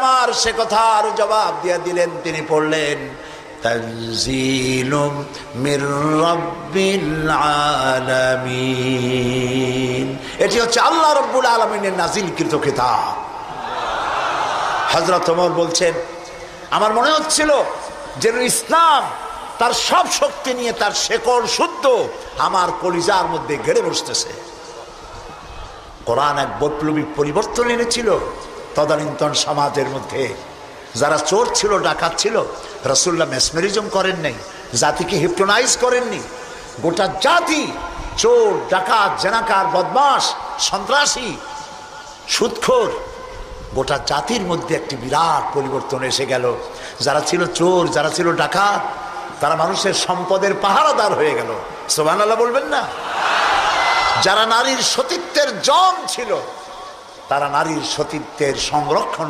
আমার সে কথা কথার জবাব দিয়ে দিলেন, তিনি পড়লেন, তানজিলুম মির এটি হচ্ছে আল্লাহ রব্বুল আলমিনের নাজিলকৃত কিতাব। হজরত ওমর বলছেন, আমার মনে হচ্ছিল যে ইসলাম তার সব শক্তি নিয়ে তার শেকড় শুদ্ধ, আমার কলিজার মধ্যে গেড়ে বসতেছে। কোরআন এক বৈপ্লবিক পরিবর্তন এনেছিল। তদানীন্তন সমাজের মধ্যে। যারা চোর ছিল, ডাকাত ছিল রসুল্লাহ মেসমেরিজম করেন নাই, জাতিকে হিপটোনাইজ করেননি গোটা জাতি চোর, ডাকাত, জেনাকার বদমাস সন্ত্রাসী, সুৎখোর, গোটা জাতির মধ্যে একটি বিরাট পরিবর্তন এসে গেল। যারা ছিল চোর, যারা ছিল ডাকাত, তারা মানুষের সম্পদের পাহারাদার হয়ে গেল। সোবান আল্লাহ বলবেন না? যারা নারীর সতীত্বের জম ছিল তারা নারীর সতীত্বের সংরক্ষণ